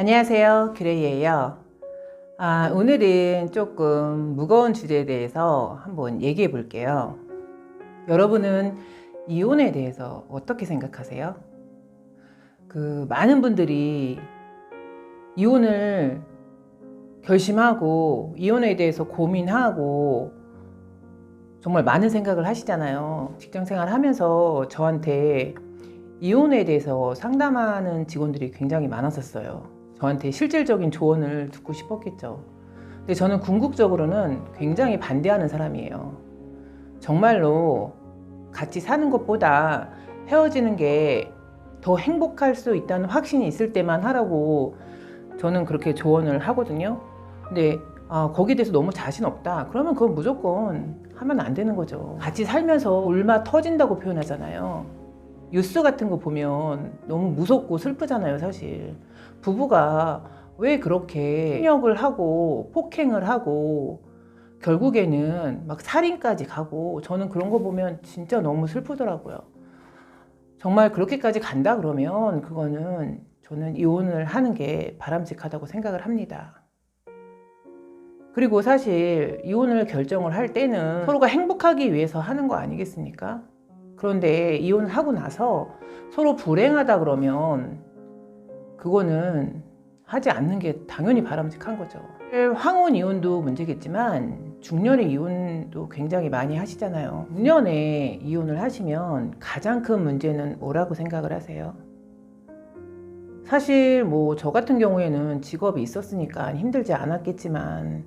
안녕하세요. 그레이예요. 아, 오늘은 조금 무거운 주제에 대해서 한번 얘기해 볼게요. 여러분은 이혼에 대해서 어떻게 생각하세요? 그 많은 분들이 이혼을 결심하고 이혼에 대해서 고민하고 정말 많은 생각을 하시잖아요. 직장 생활 하면서 저한테 이혼에 대해서 상담하는 직원들이 굉장히 많았었어요. 저한테 실질적인 조언을 듣고 싶었겠죠. 근데 저는 궁극적으로는 굉장히 반대하는 사람이에요. 정말로 같이 사는 것보다 헤어지는 게 더 행복할 수 있다는 확신이 있을 때만 하라고 저는 그렇게 조언을 하거든요. 근데 아, 거기에 대해서 너무 자신 없다. 그러면 그건 무조건 하면 안 되는 거죠. 같이 살면서 울마 터진다고 표현하잖아요. 뉴스 같은 거 보면 너무 무섭고 슬프잖아요, 사실. 부부가 왜 그렇게 폭력을 하고 폭행을 하고 결국에는 막 살인까지 가고 저는 그런 거 보면 진짜 너무 슬프더라고요. 정말 그렇게까지 간다 그러면 그거는 저는 이혼을 하는 게 바람직하다고 생각을 합니다. 그리고 사실 이혼을 결정을 할 때는 서로가 행복하기 위해서 하는 거 아니겠습니까? 그런데 이혼을 하고 나서 서로 불행하다 그러면 그거는 하지 않는 게 당연히 바람직한 거죠. 황혼 이혼도 문제겠지만 중년의 이혼도 굉장히 많이 하시잖아요. 중년에 이혼을 하시면 가장 큰 문제는 뭐라고 생각을 하세요? 사실 뭐 저 같은 경우에는 직업이 있었으니까 힘들지 않았겠지만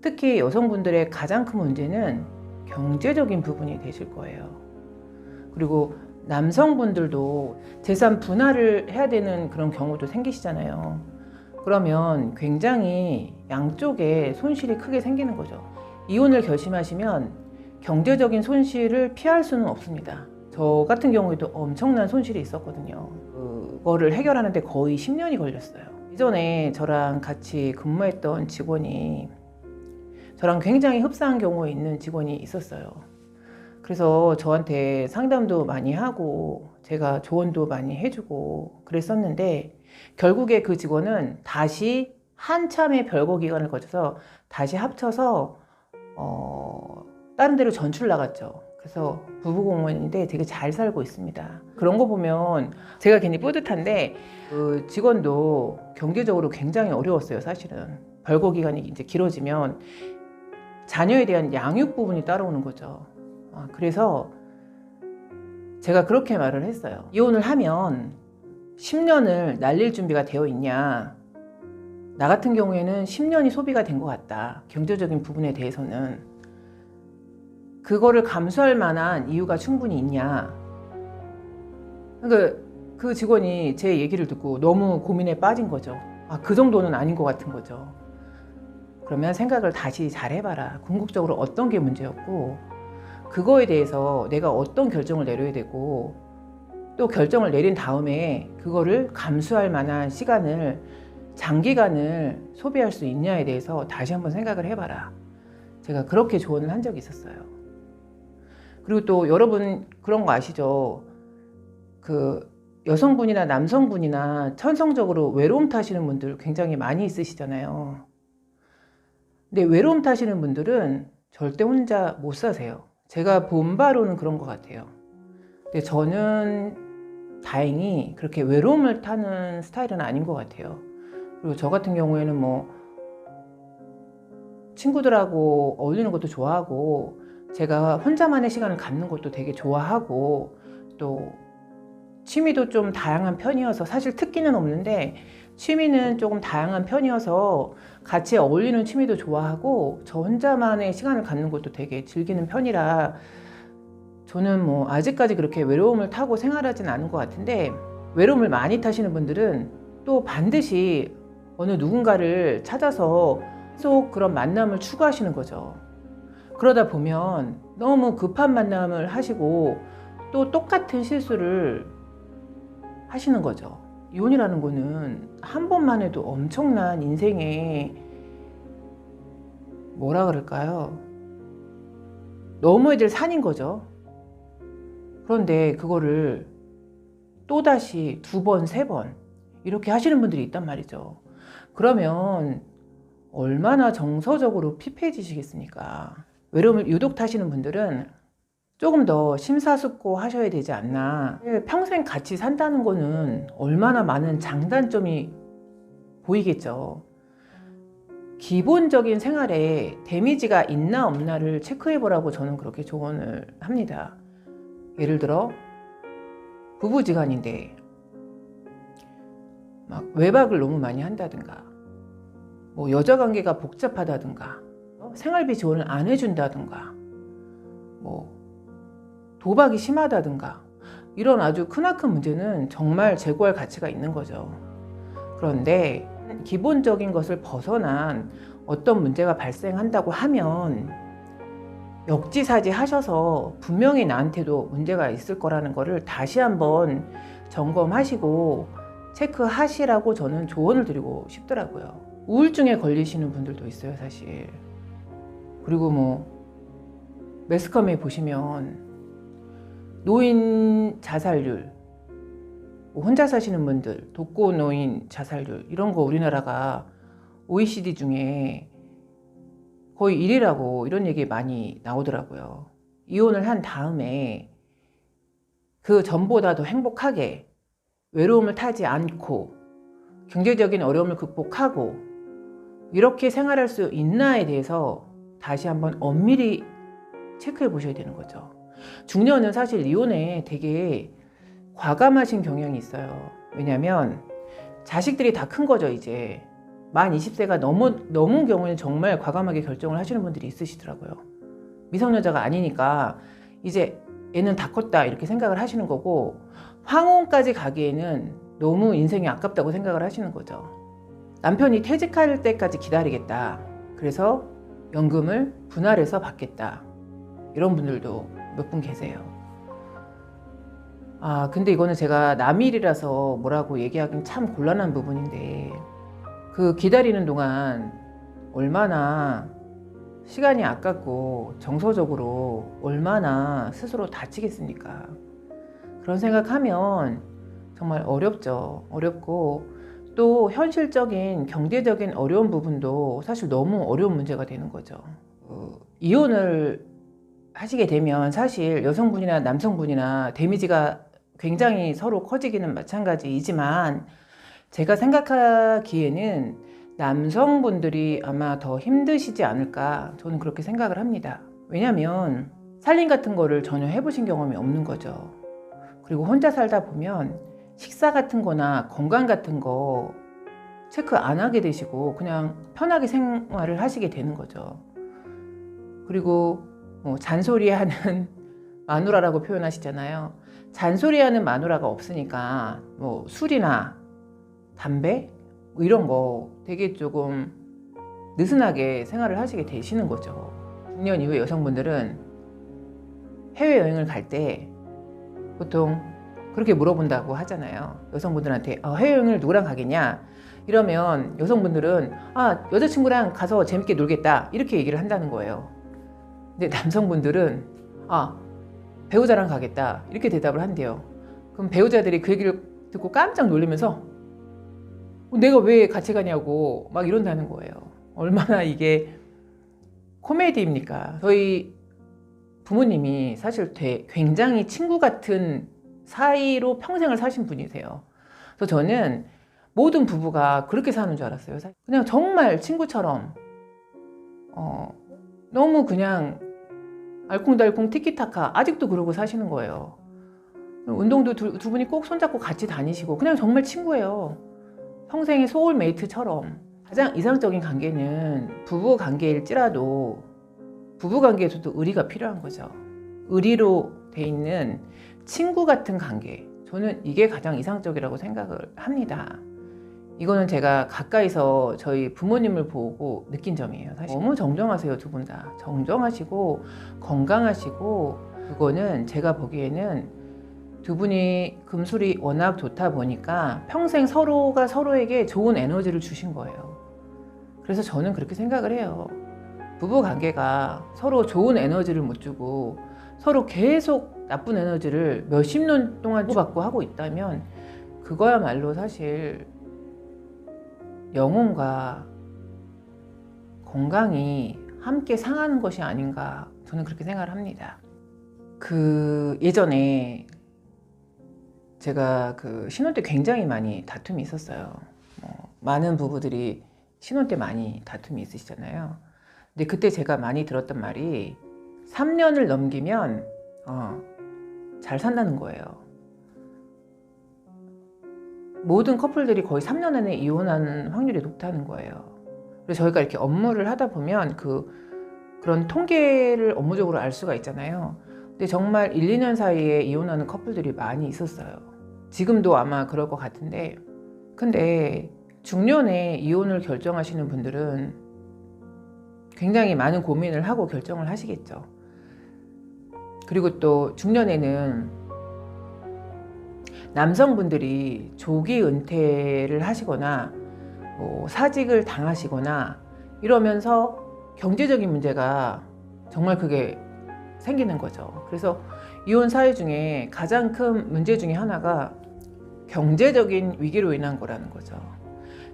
특히 여성분들의 가장 큰 문제는 경제적인 부분이 되실 거예요. 그리고 남성분들도 재산 분할을 해야 되는 그런 경우도 생기시잖아요. 그러면 굉장히 양쪽에 손실이 크게 생기는 거죠. 이혼을 결심하시면 경제적인 손실을 피할 수는 없습니다. 저 같은 경우에도 엄청난 손실이 있었거든요. 그거를 해결하는데 거의 10년이 걸렸어요. 이전에 저랑 같이 근무했던 직원이 저랑 굉장히 흡사한 경우에 있는 직원이 있었어요. 그래서 저한테 상담도 많이 하고 제가 조언도 많이 해주고 그랬었는데 결국에 그 직원은 다시 한참의 별거 기간을 거쳐서 다시 합쳐서 어, 다른 데로 전출 나갔죠. 그래서 부부공무원인데 되게 잘 살고 있습니다. 그런 거 보면 제가 괜히 뿌듯한데 그 직원도 경제적으로 굉장히 어려웠어요, 사실은. 별거 기간이 이제 길어지면 자녀에 대한 양육 부분이 따라오는 거죠. 아, 그래서 제가 그렇게 말을 했어요. 이혼을 하면 10년을 날릴 준비가 되어 있냐. 나 같은 경우에는 10년이 소비가 된 것 같다. 경제적인 부분에 대해서는. 그거를 감수할 만한 이유가 충분히 있냐. 그러니까 그 직원이 제 얘기를 듣고 너무 고민에 빠진 거죠. 아, 그 정도는 아닌 것 같은 거죠. 그러면 생각을 다시 잘 해봐라. 궁극적으로 어떤 게 문제였고, 그거에 대해서 내가 어떤 결정을 내려야 되고, 또 결정을 내린 다음에 그거를 감수할 만한 시간을, 장기간을 소비할 수 있냐에 대해서 다시 한번 생각을 해봐라. 제가 그렇게 조언을 한 적이 있었어요. 그리고 또 여러분 그런 거 아시죠? 그 여성분이나 남성분이나 천성적으로 외로움 타시는 분들 굉장히 많이 있으시잖아요. 근데 외로움 타시는 분들은 절대 혼자 못 사세요. 제가 본 바로는 그런 것 같아요. 근데 저는 다행히 그렇게 외로움을 타는 스타일은 아닌 것 같아요. 그리고 저 같은 경우에는 뭐 친구들하고 어울리는 것도 좋아하고 제가 혼자만의 시간을 갖는 것도 되게 좋아하고 또 취미도 좀 다양한 편이어서 사실 특기는 없는데 취미는 조금 다양한 편이어서 같이 어울리는 취미도 좋아하고 저 혼자만의 시간을 갖는 것도 되게 즐기는 편이라 저는 뭐 아직까지 그렇게 외로움을 타고 생활하진 않은 것 같은데 외로움을 많이 타시는 분들은 또 반드시 어느 누군가를 찾아서 계속 그런 만남을 추구하시는 거죠. 그러다 보면 너무 급한 만남을 하시고 또 똑같은 실수를 하시는 거죠. 이혼이라는 거는 한 번만 해도 엄청난 인생에 뭐라 그럴까요? 넘어야 될 산인 거죠. 그런데 그거를 또다시 두 번, 세 번 이렇게 하시는 분들이 있단 말이죠. 그러면 얼마나 정서적으로 피폐해지시겠습니까? 외로움을 유독 타시는 분들은 조금 더 심사숙고 하셔야 되지 않나. 평생 같이 산다는 거는 얼마나 많은 장단점이 보이겠죠. 기본적인 생활에 데미지가 있나 없나를 체크해 보라고 저는 그렇게 조언을 합니다. 예를 들어, 부부지간인데, 막 외박을 너무 많이 한다든가, 뭐 여자 관계가 복잡하다든가, 어? 생활비 지원을 안 해준다든가, 뭐 도박이 심하다든가, 이런 아주 크나큰 문제는 정말 재고할 가치가 있는 거죠. 그런데 기본적인 것을 벗어난 어떤 문제가 발생한다고 하면 역지사지 하셔서 분명히 나한테도 문제가 있을 거라는 거를 다시 한번 점검하시고 체크하시라고 저는 조언을 드리고 싶더라고요. 우울증에 걸리시는 분들도 있어요, 사실. 그리고 뭐 매스컴에 보시면 노인 자살률 뭐 혼자 사시는 분들, 독거노인 자살률 이런 거 우리나라가 OECD 중에 거의 1위라고 이런 얘기 많이 나오더라고요. 이혼을 한 다음에 그 전보다 더 행복하게 외로움을 타지 않고 경제적인 어려움을 극복하고 이렇게 생활할 수 있나에 대해서 다시 한번 엄밀히 체크해 보셔야 되는 거죠. 중년은 사실 이혼에 되게 과감하신 경향이 있어요. 왜냐면 자식들이 다 큰 거죠, 이제. 만 20세가 넘어, 넘은 경우에는 정말 과감하게 결정을 하시는 분들이 있으시더라고요. 미성년자가 아니니까 이제 애는 다 컸다 이렇게 생각을 하시는 거고 황혼까지 가기에는 너무 인생이 아깝다고 생각을 하시는 거죠. 남편이 퇴직할 때까지 기다리겠다. 그래서 연금을 분할해서 받겠다. 이런 분들도 몇 분 계세요. 아, 근데 이거는 제가 남일이라서 뭐라고 얘기하긴 참 곤란한 부분인데, 그 기다리는 동안 얼마나 시간이 아깝고 정서적으로 얼마나 스스로 다치겠습니까? 그런 생각하면 정말 어렵죠. 어렵고 또 현실적인 경제적인 어려운 부분도 사실 너무 어려운 문제가 되는 거죠. 어, 이혼을 하시게 되면 사실 여성분이나 남성분이나 데미지가 굉장히 서로 커지기는 마찬가지이지만 제가 생각하기에는 남성분들이 아마 더 힘드시지 않을까 저는 그렇게 생각을 합니다. 왜냐하면 살림 같은 거를 전혀 해보신 경험이 없는 거죠. 그리고 혼자 살다 보면 식사 같은 거나 건강 같은 거 체크 안 하게 되시고 그냥 편하게 생활을 하시게 되는 거죠. 그리고 뭐 잔소리하는 마누라라고 표현하시잖아요. 잔소리하는 마누라가 없으니까 뭐 술이나 담배 뭐 이런 거 되게 조금 느슨하게 생활을 하시게 되시는 거죠. 중년 이후에 여성분들은 해외 여행을 갈 때 보통 그렇게 물어본다고 하잖아요. 여성분들한테 어, 해외 여행을 누구랑 가겠냐? 이러면 여성분들은 아 여자친구랑 가서 재밌게 놀겠다 이렇게 얘기를 한다는 거예요. 근데 남성분들은 아 배우자랑 가겠다 이렇게 대답을 한대요. 그럼 배우자들이 그 얘기를 듣고 깜짝 놀라면서 내가 왜 같이 가냐고 막 이런다는 거예요. 얼마나 이게 코미디입니까? 저희 부모님이 사실 굉장히 친구 같은 사이로 평생을 사신 분이세요. 그래서 저는 모든 부부가 그렇게 사는 줄 알았어요. 그냥 정말 친구처럼 어, 너무 그냥 알콩달콩 티키타카 아직도 그러고 사시는 거예요. 운동도 두, 두 분이 꼭 손잡고 같이 다니시고 그냥 정말 친구예요. 평생의 소울메이트처럼 가장 이상적인 관계는 부부 관계일지라도 부부 관계에서도 의리가 필요한 거죠. 의리로 돼 있는 친구 같은 관계. 저는 이게 가장 이상적이라고 생각을 합니다. 이거는 제가 가까이서 저희 부모님을 보고 느낀 점이에요. 사실 너무 정정하세요, 두 분 다. 정정하시고 건강하시고 그거는 제가 보기에는 두 분이 금술이 워낙 좋다 보니까 평생 서로가 서로에게 좋은 에너지를 주신 거예요. 그래서 저는 그렇게 생각을 해요. 부부 관계가 서로 좋은 에너지를 못 주고 서로 계속 나쁜 에너지를 몇십 년 동안 주고받고 하고 있다면 그거야말로 사실 영혼과 건강이 함께 상하는 것이 아닌가 저는 그렇게 생각을 합니다. 그 예전에 제가 그 신혼 때 굉장히 많이 다툼이 있었어요. 뭐 많은 부부들이 신혼 때 많이 다툼이 있으시잖아요. 근데 그때 제가 많이 들었던 말이 3년을 넘기면 어, 잘 산다는 거예요. 모든 커플들이 거의 3년 안에 이혼하는 확률이 높다는 거예요. 그래서 저희가 이렇게 업무를 하다 보면 그 그런 통계를 업무적으로 알 수가 있잖아요. 근데 정말 1, 2년 사이에 이혼하는 커플들이 많이 있었어요. 지금도 아마 그럴 것 같은데 근데 중년에 이혼을 결정하시는 분들은 굉장히 많은 고민을 하고 결정을 하시겠죠. 그리고 또 중년에는 남성분들이 조기 은퇴를 하시거나 뭐 사직을 당하시거나 이러면서 경제적인 문제가 정말 그게 생기는 거죠. 그래서 이혼 사회 중에 가장 큰 문제 중에 하나가 경제적인 위기로 인한 거라는 거죠.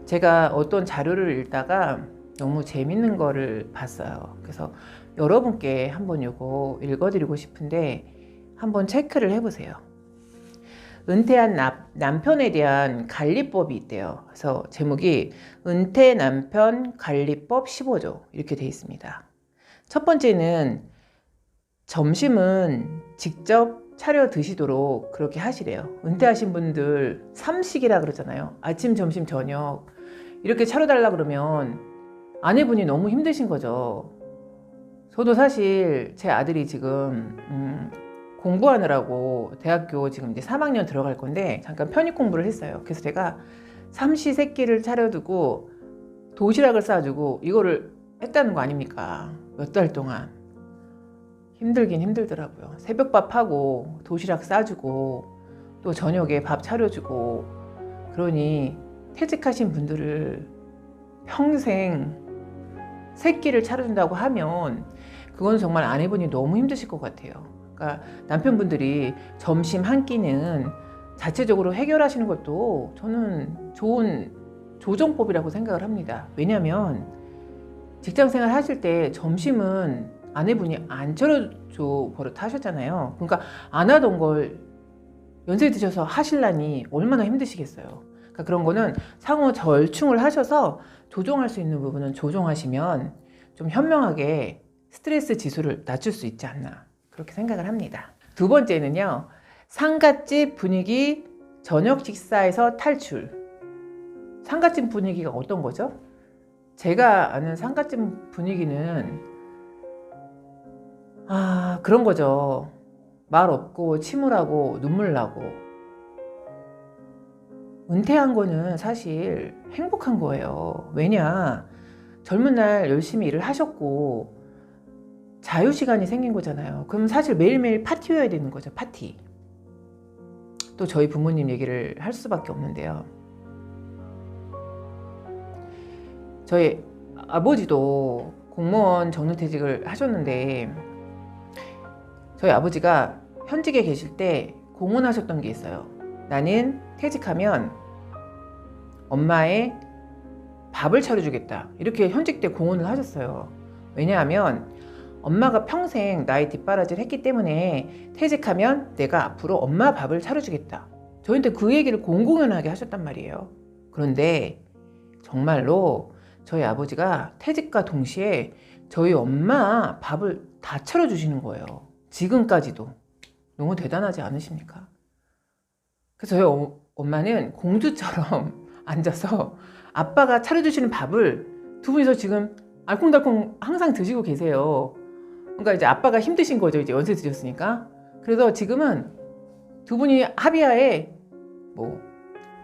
제가 어떤 자료를 읽다가 너무 재밌는 거를 봤어요. 그래서 여러분께 한번 요거 읽어드리고 싶은데 한번 체크를 해보세요. 은퇴한 남, 남편에 대한 관리법이 있대요. 그래서 제목이 은퇴 남편 관리법 15조 이렇게 돼 있습니다. 첫 번째는 점심은 직접 차려 드시도록 그렇게 하시래요. 은퇴하신 분들 삼식이라 그러잖아요. 아침, 점심, 저녁 이렇게 차려달라 그러면 아내분이 너무 힘드신 거죠. 저도 사실 제 아들이 지금 음, 공부하느라고 대학교 지금 이제 3학년 들어갈 건데 잠깐 편입 공부를 했어요. 그래서 제가 삼시 세끼를 차려두고 도시락을 싸주고 이거를 했다는 거 아닙니까? 몇 달 동안. 힘들긴 힘들더라고요. 새벽밥 하고 도시락 싸주고 또 저녁에 밥 차려주고 그러니 퇴직하신 분들을 평생 새끼를 차려준다고 하면 그건 정말 아내분이 너무 힘드실 것 같아요. 그러니까 남편분들이 점심 한 끼는 자체적으로 해결하시는 것도 저는 좋은 조정법이라고 생각을 합니다. 왜냐하면 직장 생활 하실 때 점심은 아내분이 안 차려줘 버릇 하셨잖아요. 그러니까 안 하던 걸 연세 드셔서 하실라니 얼마나 힘드시겠어요. 그러니까 그런 거는 상호 절충을 하셔서 조정할 수 있는 부분은 조정하시면 좀 현명하게 스트레스 지수를 낮출 수 있지 않나 그렇게 생각을 합니다. 두 번째는요. 상갓집 분위기 저녁 식사에서 탈출. 상갓집 분위기가 어떤 거죠? 제가 아는 상갓집 분위기는 아 그런 거죠. 말 없고 침울하고 눈물 나고 은퇴한 거는 사실 행복한 거예요. 왜냐 젊은 날 열심히 일을 하셨고 자유 시간이 생긴 거잖아요. 그럼 사실 매일매일 파티여야 되는 거죠. 파티. 또 저희 부모님 얘기를 할 수밖에 없는데요. 저희 아버지도 공무원 정년퇴직을 하셨는데 저희 아버지가 현직에 계실 때 공언하셨던 게 있어요. 나는 퇴직하면 엄마의 밥을 차려주겠다. 이렇게 현직 때 공언을 하셨어요. 왜냐하면 엄마가 평생 나의 뒷바라지를 했기 때문에 퇴직하면 내가 앞으로 엄마 밥을 차려주겠다. 저희한테 그 얘기를 공공연하게 하셨단 말이에요. 그런데 정말로 저희 아버지가 퇴직과 동시에 저희 엄마 밥을 다 차려주시는 거예요. 지금까지도. 너무 대단하지 않으십니까? 그래서 저희 어, 엄마는 공주처럼 앉아서 아빠가 차려주시는 밥을 두 분이서 지금 알콩달콩 항상 드시고 계세요. 그러니까 이제 아빠가 힘드신 거죠. 이제 연세 드셨으니까. 그래서 지금은 두 분이 합의하에 뭐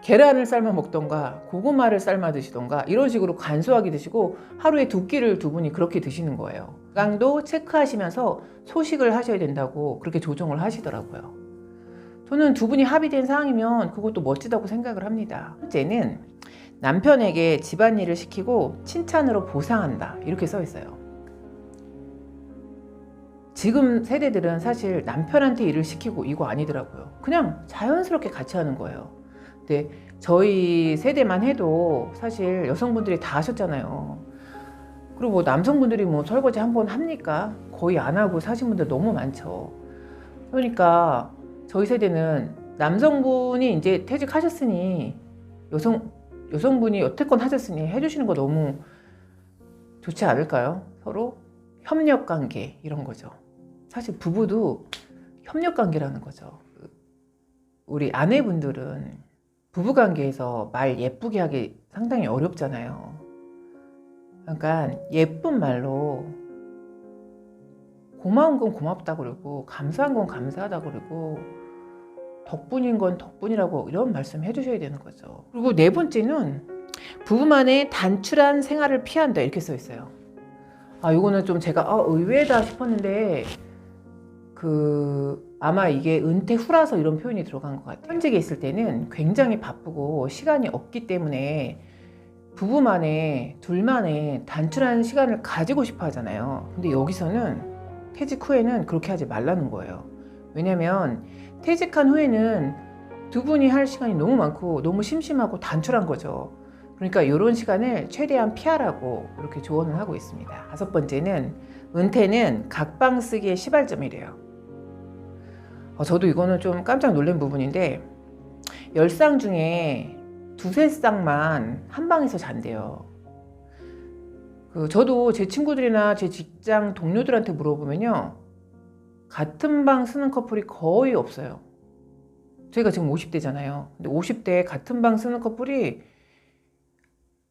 계란을 삶아 먹던가 고구마를 삶아 드시던가 이런 식으로 간소하게 드시고 하루에 두 끼를 두 분이 그렇게 드시는 거예요. 강도 체크하시면서 소식을 하셔야 된다고 그렇게 조정을 하시더라고요. 저는 두 분이 합의된 상황이면 그것도 멋지다고 생각을 합니다. 첫째는 남편에게 집안일을 시키고 칭찬으로 보상한다. 이렇게 써 있어요. 지금 세대들은 사실 남편한테 일을 시키고 이거 아니더라고요. 그냥 자연스럽게 같이 하는 거예요. 근데 저희 세대만 해도 사실 여성분들이 다 하셨잖아요. 그리고 뭐 남성분들이 뭐 설거지 한 번 합니까? 거의 안 하고 사신 분들 너무 많죠. 그러니까 저희 세대는 남성분이 이제 퇴직하셨으니 여성 여성분이 여태껏 하셨으니 해주시는 거 너무 좋지 않을까요? 서로 협력 관계 이런 거죠. 사실 부부도 협력 관계라는 거죠. 우리 아내분들은 부부 관계에서 말 예쁘게 하기 상당히 어렵잖아요. 그러니까 예쁜 말로 고마운 건 고맙다 그러고 감사한 건 감사하다 그러고 덕분인 건 덕분이라고 이런 말씀 해주셔야 되는 거죠. 그리고 네 번째는 부부만의 단출한 생활을 피한다 이렇게 써 있어요. 아 이거는 좀 제가 아, 의외다 싶었는데 그 아마 이게 은퇴 후라서 이런 표현이 들어간 것 같아요. 현직에 있을 때는 굉장히 바쁘고 시간이 없기 때문에 부부만의 둘만의 단출한 시간을 가지고 싶어 하잖아요. 근데 여기서는 퇴직 후에는 그렇게 하지 말라는 거예요. 왜냐면 퇴직한 후에는 두 분이 할 시간이 너무 많고 너무 심심하고 단출한 거죠. 그러니까 이런 시간을 최대한 피하라고 이렇게 조언을 하고 있습니다. 다섯 번째는 은퇴는 각방 쓰기의 시발점이래요. 어, 저도 이거는 좀 깜짝 놀란 부분인데 열 쌍 중에 두세 쌍만 한 방에서 잔대요. 그 저도 제 친구들이나 제 직장 동료들한테 물어보면요. 같은 방 쓰는 커플이 거의 없어요. 저희가 지금 50대잖아요. 근데 50대 같은 방 쓰는 커플이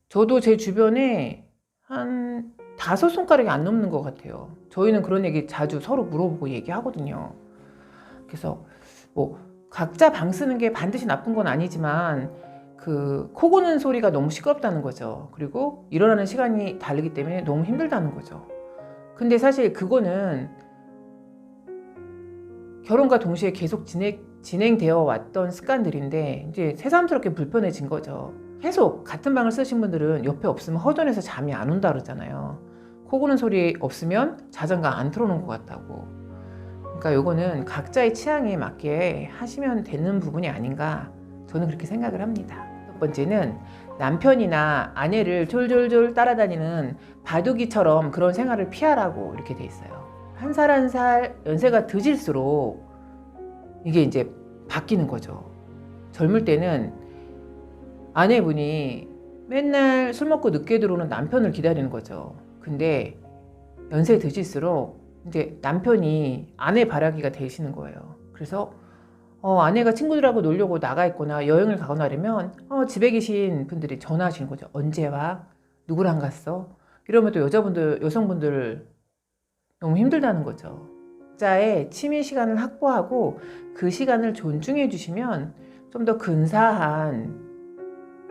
저도 제 주변에 한 다섯 손가락이 안 넘는 것 같아요. 저희는 그런 얘기 자주 서로 물어보고 얘기하거든요. 그래서 뭐 각자 방 쓰는 게 반드시 나쁜 건 아니지만 그 코 고는 소리가 너무 시끄럽다는 거죠. 그리고 일어나는 시간이 다르기 때문에 너무 힘들다는 거죠. 근데 사실 그거는 결혼과 동시에 계속 진행, 진행되어 왔던 습관들인데 이제 새삼스럽게 불편해진 거죠. 계속 같은 방을 쓰신 분들은 옆에 없으면 허전해서 잠이 안 온다 그러잖아요. 코 고는 소리 없으면 자장가 안 틀어놓은 것 같다고. 그러니까 요거는 각자의 취향에 맞게 하시면 되는 부분이 아닌가 저는 그렇게 생각을 합니다. 첫 번째는 남편이나 아내를 졸졸졸 따라다니는 바둑이처럼 그런 생활을 피하라고 이렇게 돼 있어요. 한 살 한 살 연세가 드실수록 이게 이제 바뀌는 거죠. 젊을 때는 아내분이 맨날 술 먹고 늦게 들어오는 남편을 기다리는 거죠. 근데 연세 드실수록 이제 남편이 아내 바라기가 되시는 거예요. 그래서 어, 아내가 친구들하고 놀려고 나가 있거나 여행을 가거나 하려면 어, 집에 계신 분들이 전화하시는 거죠. 언제 와? 누구랑 갔어? 이러면 또 여자분들, 여성분들 너무 힘들다는 거죠. 각자의 취미 시간을 확보하고 그 시간을 존중해 주시면 좀 더 근사한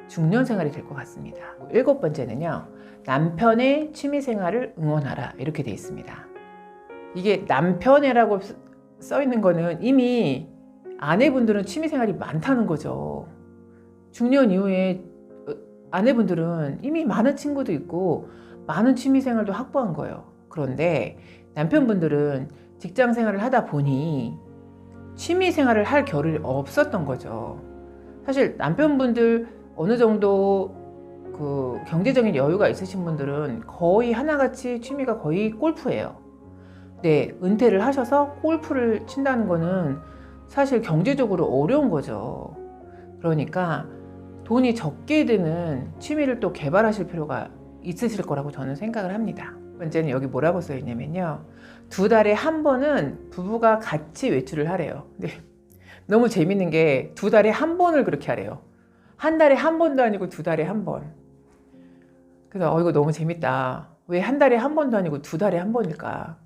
중년 생활이 될 것 같습니다. 일곱 번째는요. 남편의 취미 생활을 응원하라. 이렇게 돼 있습니다. 이게 남편이라고 써 있는 거는 이미 아내분들은 취미 생활이 많다는 거죠. 중년 이후에 어, 아내분들은 이미 많은 친구도 있고 많은 취미 생활도 확보한 거예요. 그런데 남편분들은 직장 생활을 하다 보니 취미 생활을 할 겨를이 없었던 거죠. 사실 남편분들 어느 정도 그 경제적인 여유가 있으신 분들은 거의 하나같이 취미가 거의 골프예요. 네, 은퇴를 하셔서 골프를 친다는 거는 사실 경제적으로 어려운 거죠. 그러니까 돈이 적게 드는 취미를 또 개발하실 필요가 있으실 거라고 저는 생각을 합니다. 첫 번째는 여기 뭐라고 써 있냐면요. 두 달에 한 번은 부부가 같이 외출을 하래요. 근데 너무 재밌는 게 두 달에 한 번을 그렇게 하래요. 한 달에 한 번도 아니고 두 달에 한 번. 그래서 어 이거 너무 재밌다. 왜 한 달에 한 번도 아니고 두 달에 한 번일까?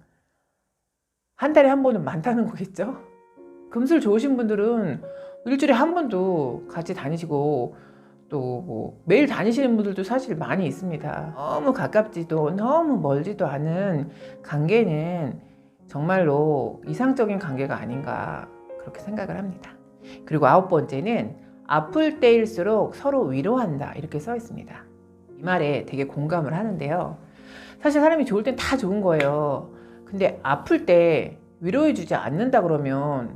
한 달에 한 번은 많다는 거겠죠? 금술 좋으신 분들은 일주일에 한 번도 같이 다니시고 또 뭐 매일 다니시는 분들도 사실 많이 있습니다. 너무 가깝지도 너무 멀지도 않은 관계는 정말로 이상적인 관계가 아닌가 그렇게 생각을 합니다. 그리고 아홉 번째는 아플 때일수록 서로 위로한다 이렇게 써 있습니다. 이 말에 되게 공감을 하는데요. 사실 사람이 좋을 땐 다 좋은 거예요. 근데 아플 때 위로해주지 않는다 그러면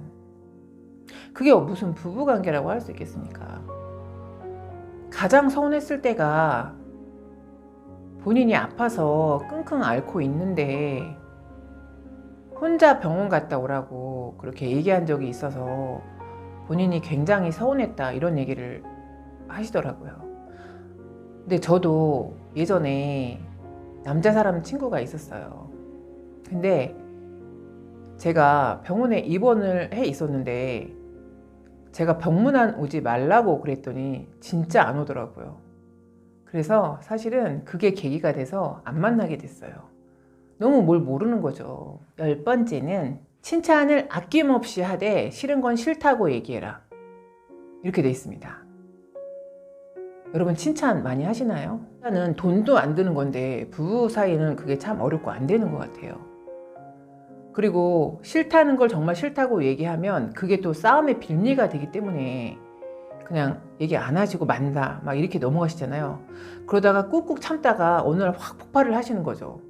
그게 무슨 부부관계라고 할 수 있겠습니까? 가장 서운했을 때가 본인이 아파서 끙끙 앓고 있는데 혼자 병원 갔다 오라고 그렇게 얘기한 적이 있어서 본인이 굉장히 서운했다 이런 얘기를 하시더라고요. 근데 저도 예전에 남자 사람 친구가 있었어요. 근데 제가 병원에 입원을 해 있었는데 제가 병문안 오지 말라고 그랬더니 진짜 안 오더라고요. 그래서 사실은 그게 계기가 돼서 안 만나게 됐어요. 너무 뭘 모르는 거죠. 열 번째는 칭찬을 아낌없이 하되 싫은 건 싫다고 얘기해라. 이렇게 돼 있습니다. 여러분 칭찬 많이 하시나요? 칭찬은 돈도 안 드는 건데 부부 사이는 그게 참 어렵고 안 되는 것 같아요. 그리고 싫다는 걸 정말 싫다고 얘기하면 그게 또 싸움의 빌미가 되기 때문에 그냥 얘기 안 하시고 만다 막 이렇게 넘어가시잖아요. 그러다가 꾹꾹 참다가 어느 날 확 폭발을 하시는 거죠.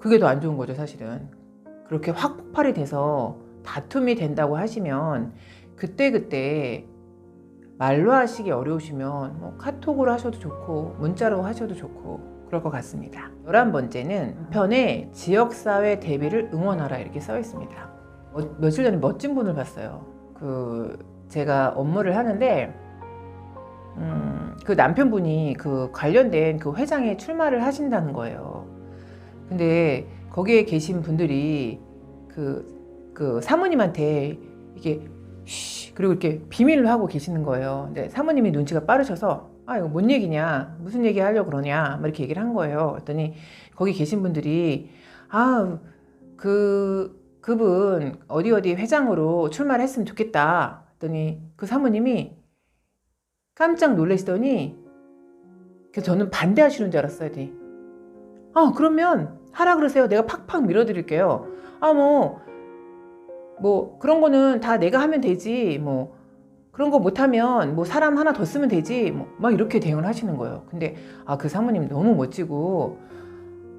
그게 더 안 좋은 거죠, 사실은. 그렇게 확 폭발이 돼서 다툼이 된다고 하시면 그때그때 말로 하시기 어려우시면 뭐 카톡으로 하셔도 좋고 문자로 하셔도 좋고 그럴 것 같습니다. 열한 번째는 편에 지역사회 대비를 응원하라 이렇게 써 있습니다. 어, 며칠 전에 멋진 분을 봤어요. 그 제가 업무를 하는데 음, 그 남편분이 그 관련된 그 회장에 출마를 하신다는 거예요. 근데 거기에 계신 분들이 그, 그 사모님한테 이게 쉬 그리고 이렇게 비밀로 하고 계시는 거예요. 근데 사모님이 눈치가 빠르셔서 아 이거 뭔 얘기냐 무슨 얘기 하려고 그러냐 막 이렇게 얘기를 한 거예요. 그랬더니 거기 계신 분들이 아 그 그분 어디 어디 회장으로 출마를 했으면 좋겠다. 그랬더니 그 사모님이 깜짝 놀라시더니 그 저는 반대하시는 줄 알았어요. 아 그러면 하라 그러세요. 내가 팍팍 밀어드릴게요. 아 뭐 뭐 그런 거는 다 내가 하면 되지. 뭐 그런 거 못하면 뭐 사람 하나 더 쓰면 되지. 뭐 막 이렇게 대응을 하시는 거예요. 근데 아 그 사모님 너무 멋지고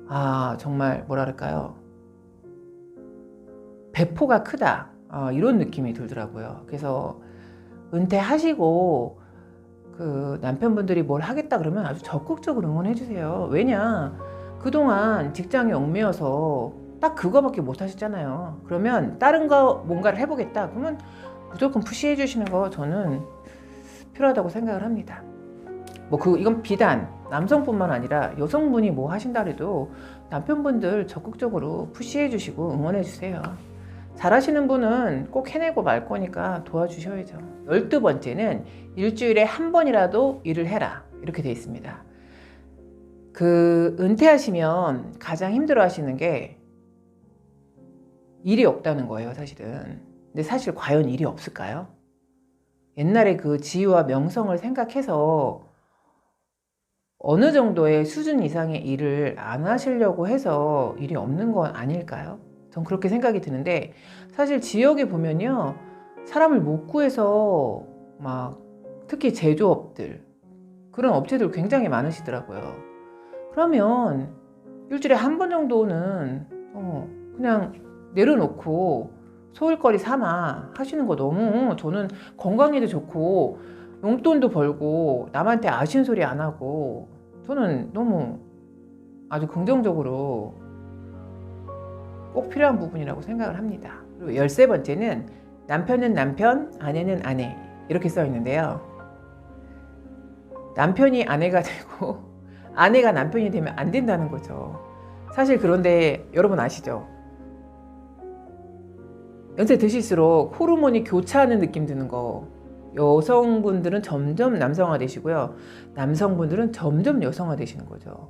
아 정말 뭐랄까요 배포가 크다. 어, 이런 느낌이 들더라고요. 그래서 은퇴하시고 그 남편분들이 뭘 하겠다 그러면 아주 적극적으로 응원해 주세요. 왜냐 그동안 직장에 얽매여서 딱 그거밖에 못 하셨잖아요. 그러면 다른 거 뭔가를 해보겠다 그러면 무조건 푸시해 주시는 거 저는 필요하다고 생각을 합니다. 뭐 그 이건 비단 남성뿐만 아니라 여성분이 뭐 하신다 해도 남편분들 적극적으로 푸시해 주시고 응원해 주세요. 잘하시는 분은 꼭 해내고 말 거니까 도와주셔야죠. 열두 번째는 일주일에 한 번이라도 일을 해라. 이렇게 돼 있습니다. 그 은퇴하시면 가장 힘들어 하시는 게 일이 없다는 거예요, 사실은. 근데 사실 과연 일이 없을까요? 옛날에 그 지위와 명성을 생각해서 어느 정도의 수준 이상의 일을 안 하시려고 해서 일이 없는 건 아닐까요? 전 그렇게 생각이 드는데 사실 지역에 보면요 사람을 못 구해서 막 특히 제조업들 그런 업체들 굉장히 많으시더라고요. 그러면 일주일에 한 번 정도는 어, 그냥 내려놓고 소일거리 삼아 하시는 거 너무 저는 건강에도 좋고 용돈도 벌고 남한테 아쉬운 소리 안 하고 저는 너무 아주 긍정적으로 꼭 필요한 부분이라고 생각을 합니다. 그리고 열세 번째는 남편은 남편, 아내는 아내 이렇게 써 있는데요. 남편이 아내가 되고 아내가 남편이 되면 안 된다는 거죠. 사실 그런데 여러분 아시죠? 연세 드실수록 호르몬이 교차하는 느낌 드는 거. 여성분들은 점점 남성화 되시고요. 남성분들은 점점 여성화 되시는 거죠.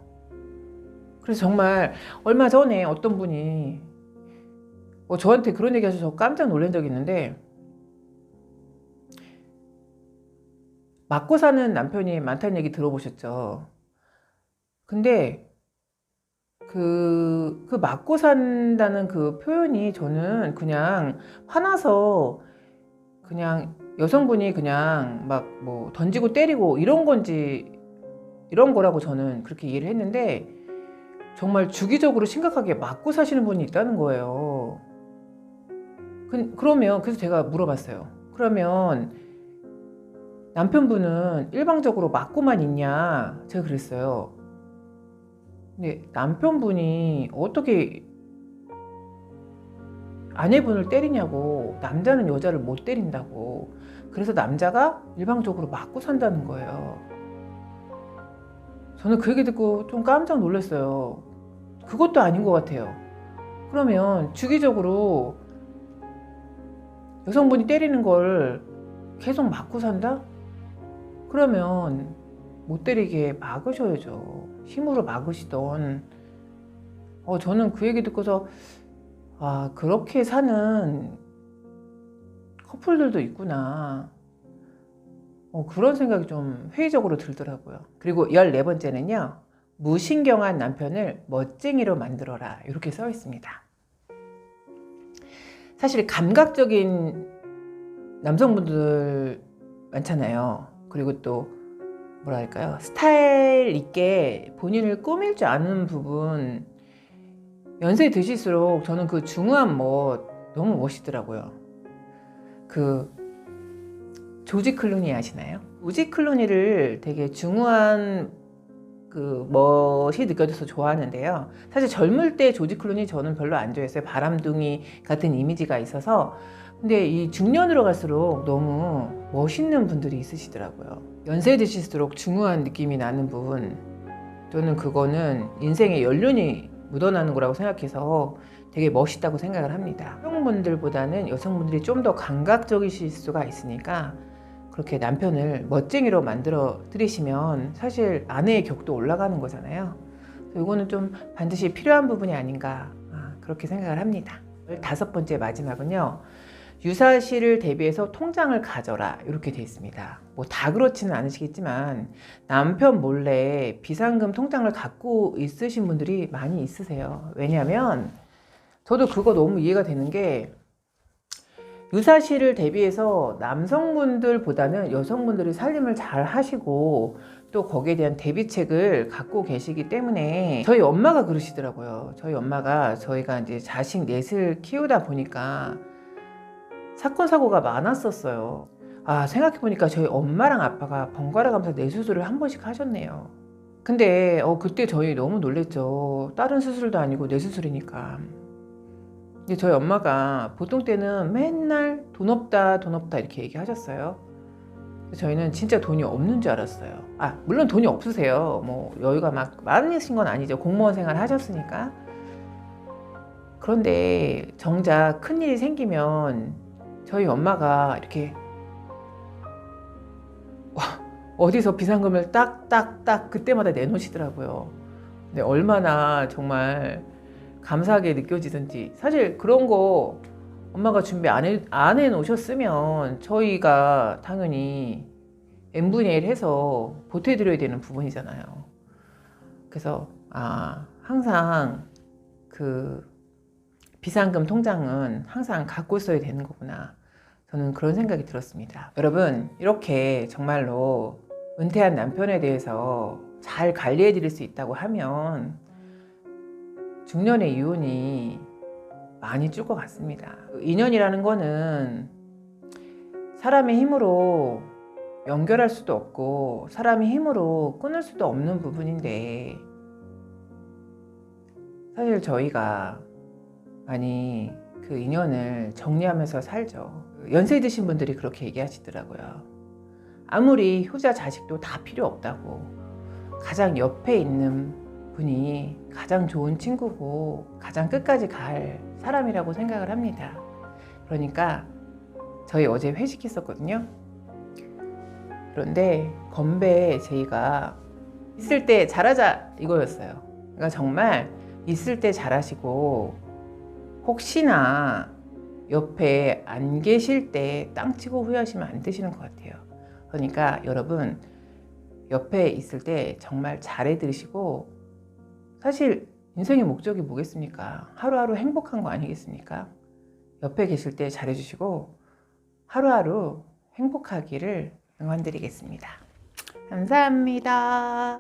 그래서 정말 얼마 전에 어떤 분이 어, 저한테 그런 얘기 하셔서 깜짝 놀란 적이 있는데 맞고 사는 남편이 많다는 얘기 들어보셨죠? 근데 그, 그 맞고 산다는 그 표현이 저는 그냥 화나서 그냥 여성분이 그냥 막 뭐 던지고 때리고 이런 건지 이런 거라고 저는 그렇게 이해를 했는데 정말 주기적으로 심각하게 맞고 사시는 분이 있다는 거예요. 그, 그러면 그래서 제가 물어봤어요. 그러면 남편분은 일방적으로 맞고만 있냐? 제가 그랬어요. 근데 남편분이 어떻게 아내분을 때리냐고 남자는 여자를 못 때린다고 그래서 남자가 일방적으로 맞고 산다는 거예요. 저는 그 얘기 듣고 좀 깜짝 놀랐어요. 그것도 아닌 것 같아요. 그러면 주기적으로 여성분이 때리는 걸 계속 맞고 산다? 그러면 못 때리게 막으셔야죠. 힘으로 막으시던. 어, 저는 그 얘기 듣고서, 아, 그렇게 사는 커플들도 있구나. 어, 그런 생각이 좀 회의적으로 들더라고요. 그리고 14번째는요, 무신경한 남편을 멋쟁이로 만들어라. 이렇게 써 있습니다. 사실 감각적인 남성분들 많잖아요. 그리고 또 뭐랄까요 스타일 있게 본인을 꾸밀 줄 아는 부분 연세 드실수록 저는 그 중후한 멋 너무 멋있더라고요. 그 조지 클루니 아시나요? 조지 클루니를 되게 중후한 그 멋이 느껴져서 좋아하는데요. 사실 젊을 때 조지 클루니 저는 별로 안 좋아했어요. 바람둥이 같은 이미지가 있어서. 근데 이 중년으로 갈수록 너무 멋있는 분들이 있으시더라고요. 연세 드실수록 중후한 느낌이 나는 부분. 저는 그거는 인생의 연륜이 묻어나는 거라고 생각해서 되게 멋있다고 생각을 합니다. 여성분들보다는 여성분들이 좀 더 감각적이실 수가 있으니까 그렇게 남편을 멋쟁이로 만들어 드리시면 사실 아내의 격도 올라가는 거잖아요. 이거는 좀 반드시 필요한 부분이 아닌가 아, 그렇게 생각을 합니다. 다섯 번째 마지막은요. 유사시를 대비해서 통장을 가져라 이렇게 되어 있습니다. 뭐 다 그렇지는 않으시겠지만 남편 몰래 비상금 통장을 갖고 있으신 분들이 많이 있으세요. 왜냐하면 저도 그거 너무 이해가 되는 게 유사시를 대비해서 남성분들보다는 여성분들이 살림을 잘 하시고 또 거기에 대한 대비책을 갖고 계시기 때문에 저희 엄마가 그러시더라고요. 저희 엄마가 저희가 이제 자식 넷을 키우다 보니까 사건 사고가 많았었어요. 아 생각해 보니까 저희 엄마랑 아빠가 번갈아 가면서 뇌 수술을 한 번씩 하셨네요. 근데 어 그때 저희 너무 놀랬죠. 다른 수술도 아니고 뇌 수술이니까. 근데 저희 엄마가 보통 때는 맨날 돈 없다 돈 없다 이렇게 얘기하셨어요. 저희는 진짜 돈이 없는 줄 알았어요. 아 물론 돈이 없으세요. 뭐 여유가 막 많으신 건 아니죠. 공무원 생활 하셨으니까. 그런데 정작 큰 일이 생기면 저희 엄마가 이렇게 어디서 비상금을 딱딱딱 그때마다 내놓으시더라고요. 근데 얼마나 정말 감사하게 느껴지든지 사실 그런 거 엄마가 준비 안, 해, 안 해놓으셨으면 저희가 당연히 n분의 1 해서 보태드려야 되는 부분이잖아요. 그래서 아 항상 그 비상금 통장은 항상 갖고 있어야 되는 거구나. 저는 그런 생각이 들었습니다. 여러분 이렇게 정말로 은퇴한 남편에 대해서 잘 관리해 드릴 수 있다고 하면 중년의 이혼이 많이 줄 것 같습니다. 인연이라는 거는 사람의 힘으로 연결할 수도 없고 사람의 힘으로 끊을 수도 없는 부분인데 사실 저희가 많이 그 인연을 정리하면서 살죠. 연세 드신 분들이 그렇게 얘기하시더라고요. 아무리 효자 자식도 다 필요 없다고. 가장 옆에 있는 분이 가장 좋은 친구고 가장 끝까지 갈 사람이라고 생각을 합니다. 그러니까 저희 어제 회식했었거든요. 그런데 건배에 저희가 있을 때 잘하자 이거였어요. 그러니까 정말 있을 때 잘하시고 혹시나 옆에 안 계실 때 땅 치고 후회하시면 안 되시는 것 같아요. 그러니까 여러분 옆에 있을 때 정말 잘해 드시고 사실 인생의 목적이 뭐겠습니까? 하루하루 행복한 거 아니겠습니까? 옆에 계실 때 잘해 주시고 하루하루 행복하기를 응원드리겠습니다. 감사합니다.